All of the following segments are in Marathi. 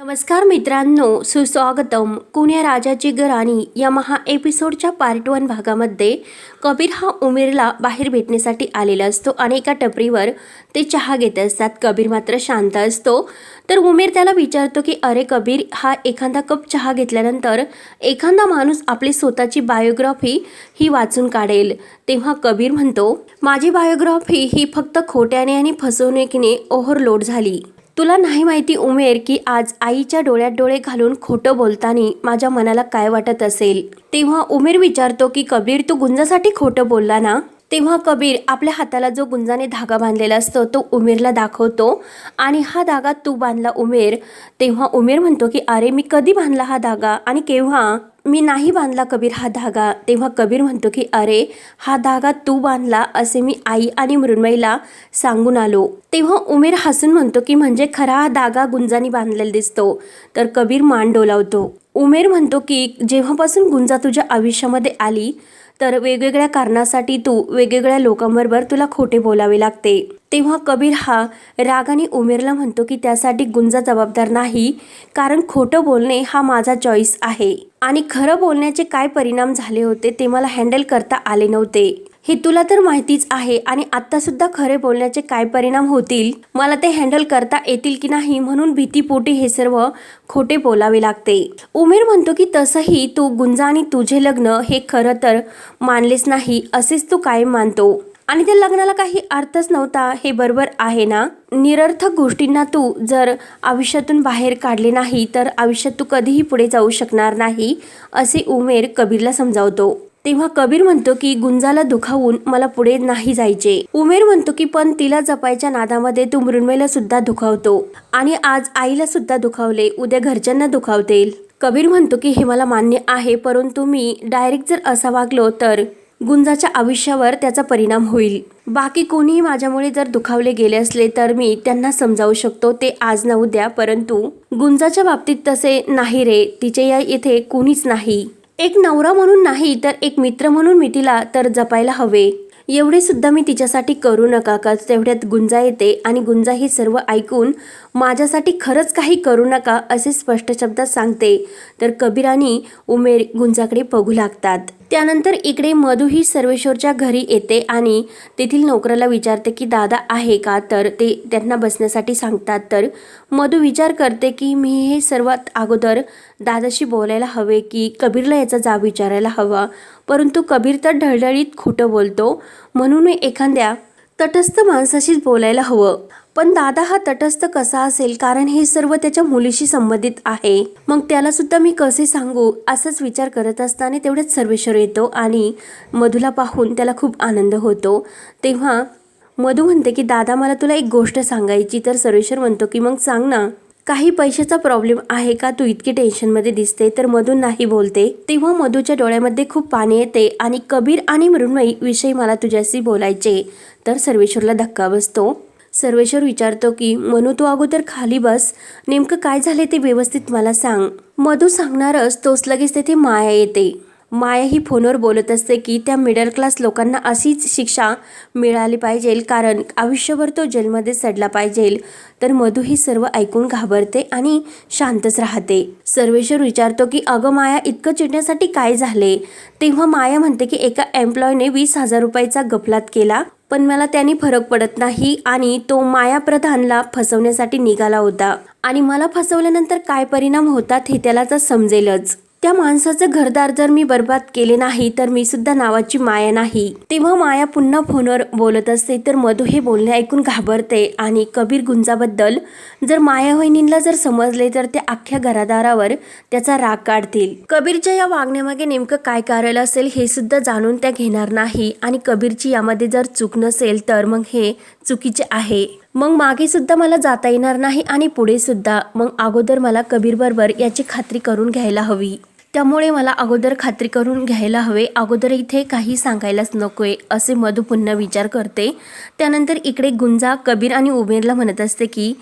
नमस्कार मित्रांनो सुस्वागतम. कुण्या राजाची गराणी या महा एपिसोडच्या पार्ट वन भागामध्ये कबीर हा उमेरला बाहेर भेटण्यासाठी आलेला असतो आणि एका टपरीवर ते चहा घेत असतात. कबीर मात्र शांत असतो. तर उमेर त्याला विचारतो की अरे कबीर हा एखादा कप चहा घेतल्यानंतर एखादा माणूस आपली स्वतःची बायोग्राफी ही वाचून काढेल. तेव्हा कबीर म्हणतो माझी बायोग्राफी ही फक्त खोट्याने आणि फसवणुकीने ओव्हरलोड झाली. तुला नाही माहिती उमेर की आज आईच्या डोळ्यात डोळे घालून खोटं बोलताना माझ्या मनाला काय वाटत असेल? तेव्हा उमेर विचारतो की कबीर तू गुंजासाठी खोटं बोलला ना? तेव्हा कबीर आपल्या हाताला जो गुंजाने धागा बांधलेला असतो तो उमेरला दाखवतो. आणि हा धागा तू बांधला उमेर. तेव्हा उमेर म्हणतो की अरे मी कधी बांधला हा धागा? आणि केव्हा? मी नाही बांधला कबीर हा धागा. तेव्हा कबीर म्हणतो की अरे हा धागा तू बांधला असे मी आई आणि मृण्मयीला सांगून आलो. तेव्हा उमेर हसून म्हणतो की म्हणजे खरा हा धागा गुंजानी बांधलेला दिसतो. तर कबीर मान डोलावतो. उमेर म्हणतो की जेव्हापासून गुंजा तुझ्या आयुष्यामध्ये आली तर वेगवेगळ्या कारणासाठी तू वेगवेगळ्या लोकांबरोबर तुला खोटे बोलावे लागते. तेव्हा कबीर हा रागाने उमेरला म्हणतो की त्यासाठी गुंजा जबाबदार नाही कारण खोटं बोलणे हा माझा चॉईस आहे. आणि खरं बोलण्याचे काय परिणाम झाले होते ते मला हँडल करता आले नव्हते. हे तुला तर माहितीच आहे आणि आता सुद्धा खरे बोलण्याचे काय परिणाम होतील? मला ते हँडल करता येतील की नाही म्हणून भीतीपोटी हे सर्व खोटे बोलावे लागते. उमेर म्हणतो की तसंही तू गुंजा आणि तुझे लग्न हे खरं तर मानलेच नाही असेच तू कायम मानतो. आणि त्या लग्नाला काही अर्थच नव्हता. हे बरोबर आहे ना? निरर्थक गोष्टींना तू जर आयुष्यातून बाहेर काढले नाही तर आयुष्यात तू कधीही पुढे जाऊ शकणार नाही असे उमेर कबीरला समजावतो. तेव्हा कबीर म्हणतो की गुंजाला दुखावून मला पुढे नाही जायचे. उमेर म्हणतो की पण तिला जपायच्या नादामध्ये तू मृण्मयला सुद्धा दुखावतो आणि आज आईला सुद्धा दुखावले उद्या घरच्यांना दुखावतील. कबीर म्हणतो की हे मला मान्य आहे परंतु मी डायरेक्ट जर असा वागलो तर गुंजाच्या आयुष्यावर त्याचा परिणाम होईल. बाकी कोणीही माझ्यामुळे जर दुखावले गेले असले तर मी त्यांना समजावू शकतो ते आज न उद्या परंतु गुंजाच्या बाबतीत तसे नाही रे तिचे या येथे कोणीच नाही. एक नवरा म्हणून नाही तर एक मित्र म्हणून मी तिला तर जपायला हवे. एवढे सुद्धा मी तिच्यासाठी करू नका का तेवढ्यात गुंजा येते आणि गुंजा हे सर्व ऐकून माझ्यासाठी खरंच काही करू नका असे स्पष्ट शब्दात सांगते. तर कबीर आणि उमेर गुंजाकडे बघू लागतात. त्यानंतर इकडे मधू ही सर्वेश्वरच्या घरी येते आणि तेथील नोकराला विचारते की दादा आहे का? तर ते त्यांना बसण्यासाठी सांगतात. तर मधू विचार करते की मी हे सर्वात अगोदर दादाशी बोलायला हवे की कबीरला याचा जाब विचारायला हवा. परंतु कबीर तर ढळढळीत खोटं बोलतो. म्हणून मी एखाद्या तटस्थ माणसाशीच बोलायला हवं. पण दादा हा तटस्थ कसा असेल? कारण हे सर्व त्याच्या मुलीशी संबंधित आहे. मग त्याला सुद्धा मी कसे सांगू? असाच विचार करत असताना तेवढ्याच सर्वेश्वर येतो आणि मधूला पाहून त्याला खूप आनंद होतो. तेव्हा मधू म्हणते की दादा मला तुला एक गोष्ट सांगायची. तर सर्वेश्वर म्हणतो की मग सांग ना. काही पैशाचा प्रॉब्लेम आहे का? तू इतकी टेन्शनमध्ये दिसते तर मधू नाही बोलते. तेव्हा मधूच्या डोळ्यामध्ये खूप पाणी येते आणि कबीर आणि मृण्मयी विषयी मला तुझ्याशी बोलायचे. तर सर्वेश्वरला धक्का बसतो. सर्वेश्वर विचारतो की मनू तू अगोदर खाली बस. नेमकं काय झाले ते व्यवस्थित मला सांग. मधू सांगणारच तोच लगेच तेथे माया येते. माया ही फोनवर बोलत असते की त्या मिडल क्लास लोकांना अशीच शिक्षा मिळाली पाहिजे. कारण आयुष्यभर तो जेलमध्ये सडला पाहिजे. तर मधू ही सर्व ऐकून घाबरते आणि शांतच राहते. सर्वेश्वर विचारतो की अगं माया इतकं चिडण्यासाठी काय झाले? तेव्हा माया म्हणते की एका एम्प्लॉयने वीस हजार रुपयाचा गफलात केला पण मला त्याने फरक पडत नाही आणि तो माया प्रधानला फसवण्यासाठी निघाला होता. आणि मला फसवल्यानंतर काय परिणाम होतात हे त्याला तर समजेलच. त्या माणसाचं घरदार जर मी बर्बाद केले नाही तर मी सुद्धा नावाची माया नाही. तेव्हा माया पुन्हा फोनवर बोलत असते तर मधू हे बोलणे ऐकून घाबरते आणि कबीर गुंजाबद्दल जर माया वहिनींना जर समजले तर ते अख्ख्या घरादारावर त्याचा राग काढतील. कबीरच्या या वागण्यामागे नेमकं काय कारण असेल हे सुद्धा जाणून त्या घेणार नाही आणि कबीरची यामध्ये जर चूक नसेल तर मग हे चुकीचे आहे. मग मागे सुद्धा मला जाता येणार नाही आणि पुढे सुद्धा. मग अगोदर मला कबीर बरोबर याची खात्री करून घ्यायला हवी. त्यामुळे मला अगोदर खात्री करून घ्यायला हवे. अगोदर इथे काही सांगायलाच नकोय असे मधू पुन्हा विचार करते. त्यानंतर इकडे गुंजा कबीर आणि उमेरला म्हणत असते की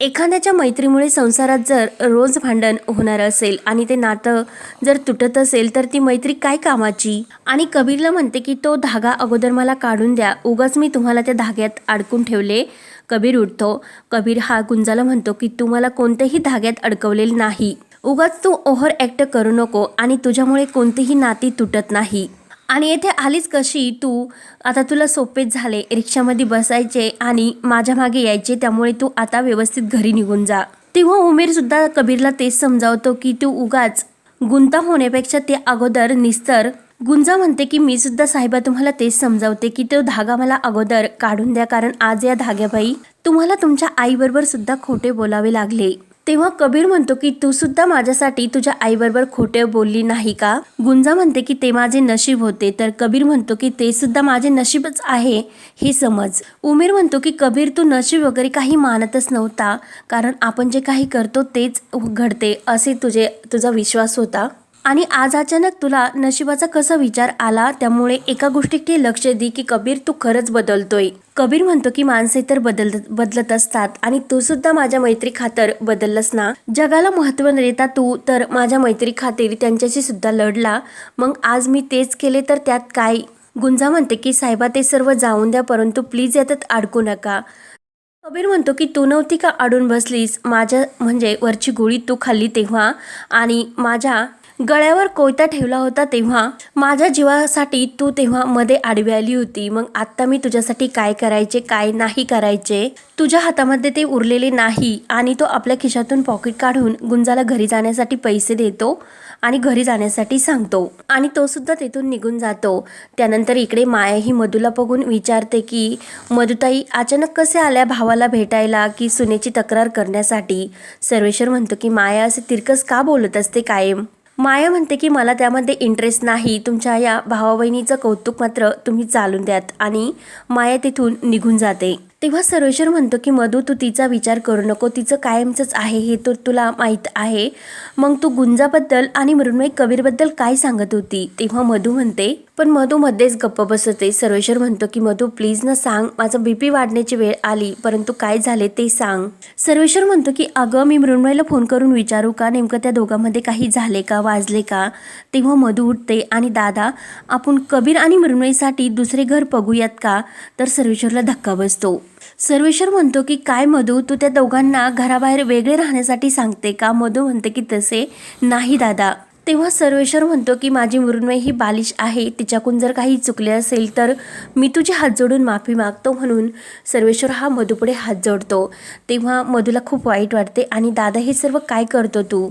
एखाद्याच्या मैत्रीमुळे संसारात जर रोज भांडण होणार असेल आणि ते नातं जर तुटत असेल तर ती मैत्री काय कामाची? आणि कबीरला म्हणते की तो धागा अगोदर मला काढून द्या. उगाच मी तुम्हाला त्या धाग्यात अडकून ठेवले. कबीर उठतो. कबीर हा गुंजाला म्हणतो की तू मला कोणत्याही धाग्यात अडकवलेलं नाही. उगाच तू ओव्हर ॲक्ट करू नको आणि तुझ्यामुळे कोणतीही नाती तुटत नाही. आणि येथे आलीच कशी तू? आता तुला सोपेच झाले. रिक्षामध्ये बसायचे आणि माझ्या मागे यायचे त्यामुळे तू आता व्यवस्थित घरी निघून जा. तेव्हा उमेर सुद्धा कबीरला तेच समजावतो की तू उगाच गुंता होण्यापेक्षा ते अगोदर निस्तर गुंजा म्हणते की मी सुद्धा साहेबा तुम्हाला तेच समजावते की तो धागा मला अगोदर काढून द्या कारण आज या धाग्याबाई तुम्हाला तुमच्या आईबरोबर सुद्धा खोटे बोलावे लागले. तेव्हा कबीर म्हणतो की तू सुद्धा माझ्यासाठी तुझ्या आईबरोबर खोटे बोलली नाही का? गुंजा म्हणते की ते माझे नशीब होते. तर कबीर म्हणतो की ते सुद्धा माझे नशीबच आहे हे समज. उमेर म्हणतो की कबीर तू नशीब वगैरे काही मानतच नव्हता कारण आपण जे काही करतो तेच घडते असे तुझे तुझा विश्वास होता. आणि आज अचानक तुला नशिबाचा कसा विचार आला त्यामुळे एका गोष्टीकडे लक्ष दे की कबीर तू खरंच बदलतोय. कबीर म्हणतो की माणसे तर बदल बदलत असतात आणि तू सुद्धा माझ्या मैत्री खातर बदललास ना? जगाला महत्त्व न देता तू तर माझ्या मैत्री खातीर त्यांच्याशी सुद्धा लढला. मग आज मी तेच केले तर त्यात काय? गुंजा म्हणते की साहेबा ते सर्व जाऊन द्या परंतु प्लीज यातच अडकू नका. कबीर म्हणतो की तू नव्हती का अडून बसलीस? माझ्या म्हणजे वरची गोळी तू खाल्ली तेव्हा? आणि माझ्या गळ्यावर कोयता ठेवला होता तेव्हा. माझ्या जीवासाठी तू तेव्हा मध्ये आडवी आली होती. मग आत्ता मी तुझ्यासाठी काय करायचे काय नाही करायचे? तुझ्या हातामध्ये ते उरलेले नाही आणि तो आपल्या खिशातून पॉकेट काढून गुंजाला घरी जाण्यासाठी पैसे देतो आणि घरी जाण्यासाठी सांगतो. आणि तो सुद्धा तेथून निघून जातो. त्यानंतर इकडे माया ही मधूला बघून विचारते की मधुताई अचानक कसे आल्या भावाला भेटायला की सुनेची तक्रार करण्यासाठी? सर्वेश्वर म्हणतो की माया असे तिरकस का बोलत असते कायम? माया म्हणते की मला त्यामध्ये इंटरेस्ट नाही. तुमच्या या भावा बहिणीचं कौतुक मात्र तुम्ही चालून द्यात आणि माया तिथून निघून जाते. तेव्हा सर्वेश्वर म्हणतो की मधू तू तिचा विचार करू नको. तिचं कायमचंच आहे हे तर तुला माहीत आहे. मग तू गुंजाबद्दल आणि मृण्मय कबीरबद्दल काय सांगत होती? तेव्हा मधू म्हणते पण मधू मध्येच गप्प बसते. सर्वेश्वर म्हणतो की मधू प्लीज ना सांग माझं बीपी वाढण्याची वेळ आली परंतु काय झाले ते सांग. सर्वेश्वर म्हणतो की अगं मी मृण्मयला फोन करून विचारू का? नेमकं त्या दोघांमध्ये काही झाले का? वाजले का? तेव्हा मधू उठते आणि दादा आपण कबीर आणि मृण्मयीसाठी दुसरे घर बघूयात का? तर सर्वेश्वरला धक्का बसतो. सर्वेश्वर म्हणतो की काय मधू तू त्या दोघांना घराबाहेर वेगळे राहण्यासाठी सांगते का? मधू म्हणते की तसे नाही दादा. तेव्हा सर्वेश्वर म्हणतो की माझी मृण्मय ही बालिश आहे तिच्याकडून जर काही चुकले असेल तर मी तुझे हात जोडून माफी मागतो म्हणून सर्वेश्वर हा मधूपुढे हात जोडतो. तेव्हा मधूला खूप वाईट वाटते आणि दादा हे सर्व काय करतो तू?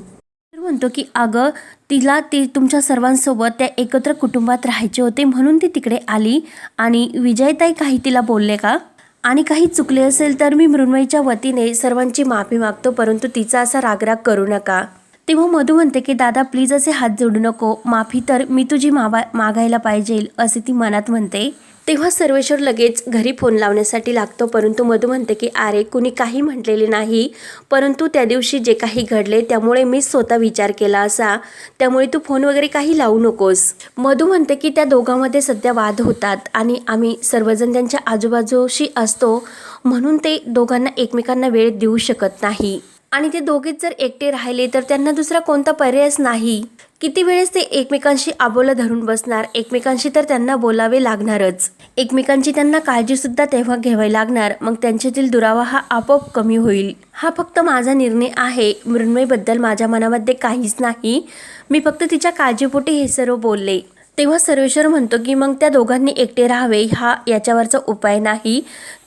म्हणतो की अगं तिला ती तुमच्या सर्वांसोबत त्या एकत्र कुटुंबात राहायचे होते म्हणून ती तिकडे आली आणि विजयताई काही तिला बोलले का? आणि काही चुकले असेल तर मी मृण्मयीच्या वतीने सर्वांची माफी मागतो परंतु तिचा असा रागराग करू नका. तेव्हा मधू म्हणते की दादा प्लीज असे हात जोडू नको. माफी तर मी तुझी मावा मागायला पाहिजे असे ती मनात म्हणते. तेव्हा सर्वेश्वर लगेच घरी फोन लावण्यासाठी लागतो परंतु मधू म्हणते की अरे कुणी काही म्हटलेले नाही. परंतु त्या दिवशी जे काही घडले त्यामुळे मी स्वतः विचार केला असा. त्यामुळे तू फोन वगैरे काही लावू नकोस. मधू म्हणते की त्या दोघांमध्ये सध्या वाद होतात आणि आम्ही सर्वजण त्यांच्या आजूबाजूशी असतो. म्हणून ते दोघांना एकमेकांना वेळ देऊ शकत नाही. आणि ते दोघेच जर एकटे राहिले तर त्यांना दुसरा कोणता पर्यायच नाही. किती वेळेस ते एकमेकांशी आबोला धरून बसणार एकमेकांशी तर त्यांना बोलावे लागणारच. एकमेकांची त्यांना काळजी सुद्धा तेव्हा घ्यावी लागणार मग त्यांच्यातील दुरावा हा आपोआप कमी होईल. हा फक्त माझा निर्णय आहे मृण्मयीबद्दल माझ्या मनामध्ये काहीच नाही. मी फक्त तिच्या काळजीपोटी हे सर्व बोलले. तेव्हा सर्वेश्वर म्हणतो की मग त्या दोघांनी एकटे राहावे हा याच्यावरचा उपाय नाही.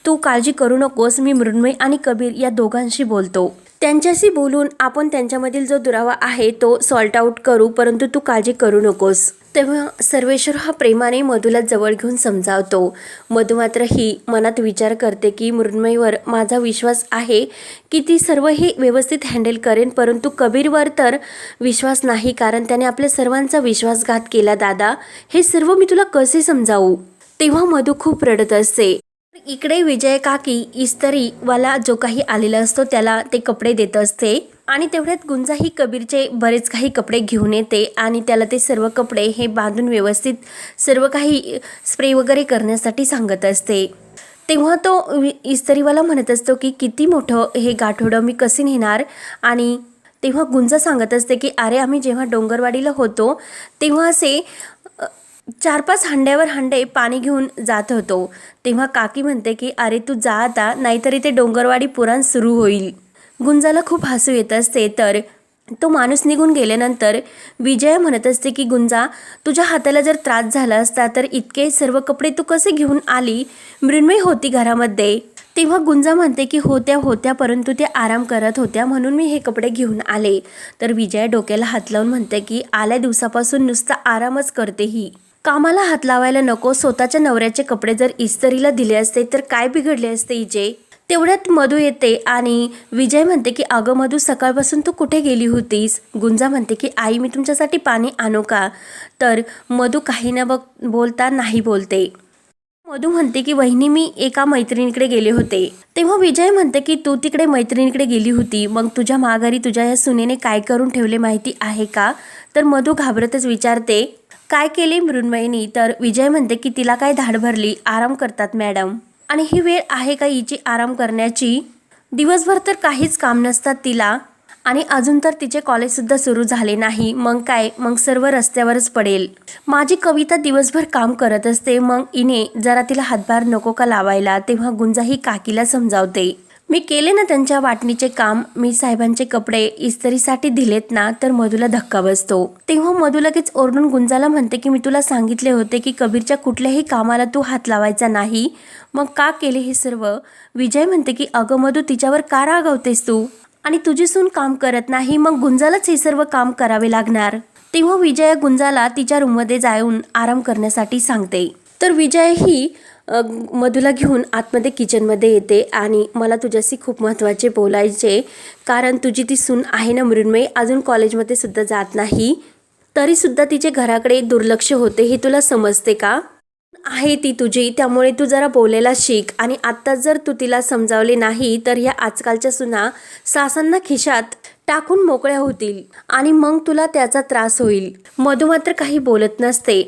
तू काळजी करू नकोस मी मृण्मयी आणि कबीर या दोघांशी बोलतो. त्यांच्याशी बोलून आपण त्यांच्यामधील जो दुरावा आहे तो सॉल्ट आऊट करू परंतु तू काळजी करू नकोस. तेव्हा सर्वेश्वर हा प्रेमाने मधूला जवळ घेऊन समजावतो. मधू मात्र ही मनात विचार करते की मृण्मयीवर माझा विश्वास आहे की ती सर्व हे व्यवस्थित हँडल करेन परंतु कबीरवर तर विश्वास नाही कारण त्याने आपल्या सर्वांचा विश्वासघात केला दादा. हे सर्व मी तुला कसे समजावू? तेव्हा मधू खूप रडत असते इकडे विजय काकी इस्तरीवाला जो काही आलेला असतो त्याला ते कपडे देत असते. आणि तेवढ्यात गुंजा ही कबीरचे बरेच काही कपडे घेऊन येते आणि त्याला ते सर्व कपडे हे बांधून व्यवस्थित सर्व काही स्प्रे वगैरे करण्यासाठी सांगत असते. तेव्हा तो वि- म्हणत असतो की किती मोठं हे गाठोडं मी कसे नेणार? आणि तेव्हा गुंजा सांगत असते की अरे आम्ही जेव्हा डोंगरवाडीला होतो तेव्हा असे चार पाच हांड्यावर हांडे पाणी घेऊन जात होतो. तेव्हा काकी म्हणते की अरे तू जा आता नाहीतरी ते डोंगरवाडी पुराण सुरू होईल. गुंजाला खूप हसू येत असते तर तो माणूस निघून गेल्यानंतर विजया म्हणत असते की गुंजा तुझ्या हाताला जर त्रास झाला असता तर इतके सर्व कपडे तू कसे घेऊन आली? मृण्मयी होती घरामध्ये. तेव्हा गुंजा म्हणते की होत्या होत्या परंतु त्या आराम करत होत्या म्हणून मी हे कपडे घेऊन आले. तर विजया डोक्याला हात लावून म्हणते की आल्या दिवसापासून नुसता आरामच करते ही. कामाला हात लावायला नको स्वतःच्या नवऱ्याचे कपडे जर इस्तरीला दिले असते तर काय बिघडले असते इजे? तेवढ्यात मधू येते आणि विजय म्हणते की अगं मधू सकाळपासून तू कुठे गेली होतीस? गुंजा म्हणते की आई मी तुमच्यासाठी पाणी आणू का? तर मधू काही न बघ बोलता नाही बोलते. मधू म्हणते की वहिनी मी एका मैत्रिणीकडे गेले होते. तेव्हा विजय म्हणते की तू तिकडे मैत्रिणीकडे गेली होती मग तुझ्या माघारी तुझ्या या सुनेने काय करून ठेवले माहिती आहे का? तर मधू घाबरतच विचारते काय केले मृण्मयीनी तर विजय म्हणते की तिला काय धाड भरली? आराम करतात मॅडम. आणि ही वेळ आहे का हिची आराम करण्याची? दिवसभर तर काहीच काम नसतात तिला. आणि अजून तर तिचे कॉलेजसुद्धा सुरू झाले नाही. मग काय? मग सर्व रस्त्यावरच पडेल. माझी कविता दिवसभर काम करत असते. मग इने जरा तिला हातभार नको का लावायला? तेव्हा गुंजा ही काकीला समजावते. मी केले ना त्यांच्या वाटणीचे काम मी साहेबांचे कपडे इस्त्रीसाठी दिलेत ना तर मधूला धक्का बसतो. तेव्हा मधू लगेच ओरडून गुंजाला म्हणते की मी तुला सांगितले होते की कबीरच्या कुठल्याही कामाला तू हात लावायचा नाही. मग का केले हे सर्व? विजय म्हणते की अगं मधू तिच्यावर का रागवतेस तू? आणि तुझी सून काम करत नाही मग गुंजालाच हे सर्व काम करावे लागणार. तेव्हा विजया गुंजाला तिच्या रूममध्ये जाऊन आराम करण्यासाठी सांगते. तर विजय ही मधूला घेऊन आतमध्ये किचनमध्ये येते आणि मला तुझ्याशी खूप महत्त्वाचे बोलायचे कारण तुझी ती सून आहे ना मृण्मयी? अजून कॉलेजमध्ये सुद्धा जात नाही. तरीसुद्धा तिचे घराकडे दुर्लक्ष होते हे तुला समजते का? आहे ती तुझी त्यामुळे तू जरा बोलायला शिक आणि आत्ताच जर तू तिला समजावले नाही तर ह्या आजकालच्या सुना सासांना खिशात टाकून मोकळ्या होतील आणि मग तुला त्याचा त्रास होईल. मधू मात्र काही बोलत नसते.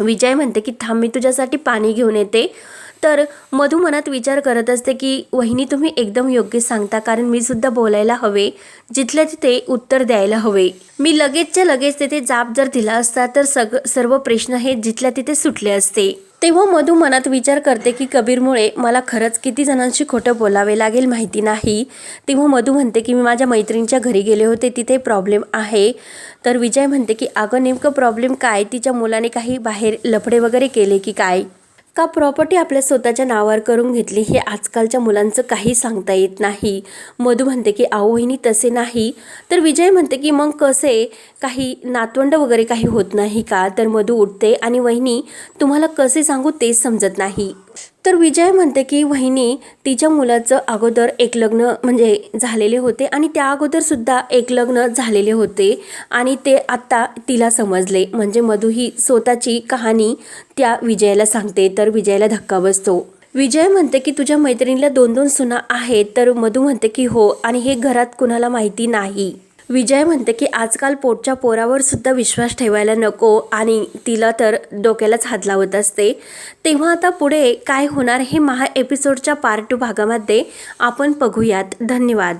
विजय म्हणते की थांब मी तुझ्यासाठी पाणी घेऊन येते. तर मधू मनात विचार करत असते की वहिनी तुम्ही एकदम योग्य सांगता कारण मी सुद्धा बोलायला हवे. जिथल्या तिथे उत्तर द्यायला हवे. मी लगेचच्या लगेच तिथे जाप जर दिला असता तर सग सर्व प्रश्न हे जिथल्या तिथे सुटले असते. तेव्हा मधू मनात विचार करते की कबीरमुळे मला खरंच किती जणांशी खोटं बोलावे लागेल माहिती नाही. तेव्हा मधू म्हणते की मी माझ्या मैत्रिणीच्या घरी गेले होते तिथे प्रॉब्लेम आहे. तर विजय म्हणते की अगं नेमकं प्रॉब्लेम काय? तिच्या मुलाने काही बाहेर लफडे वगैरे केले की काय? का प्रॉपर्टी आपल्या स्वतःच्या नावावर करून घेतली हे आजकालच्या मुलांचं काही सांगता येत नाही. मधू म्हणते की आहो वहिनी तसे नाही. तर विजय म्हणते की मग कसे? काही नातवंड वगैरे काही होत नाही का? तर मधू उठते आणि वहिनी तुम्हाला कसे सांगू तेच समजत नाही. तर विजय म्हणते की वहिनी तिच्या मुलाचं अगोदर एक लग्न म्हणजे झालेले होते आणि त्या अगोदरसुद्धा एक लग्न झालेले होते आणि ते आत्ता तिला समजले. म्हणजे मधू ही स्वतःची कहाणी त्या विजयाला सांगते तर विजयाला धक्का बसतो. विजय म्हणते की तुझ्या मैत्रिणीला दोन दोन सुना आहेत. तर मधू म्हणते की हो. आणि हे घरात कुणाला माहिती नाही. विजय म्हणते की आजकाल पोटच्या पोरावर सुद्धा विश्वास ठेवायला नको आणि तिला तर डोक्यालाच हात लावत असते. तेव्हा आता पुढे काय होणार हे महा एपिसोडच्या पार्ट टू भागामध्ये आपण बघूयात. धन्यवाद.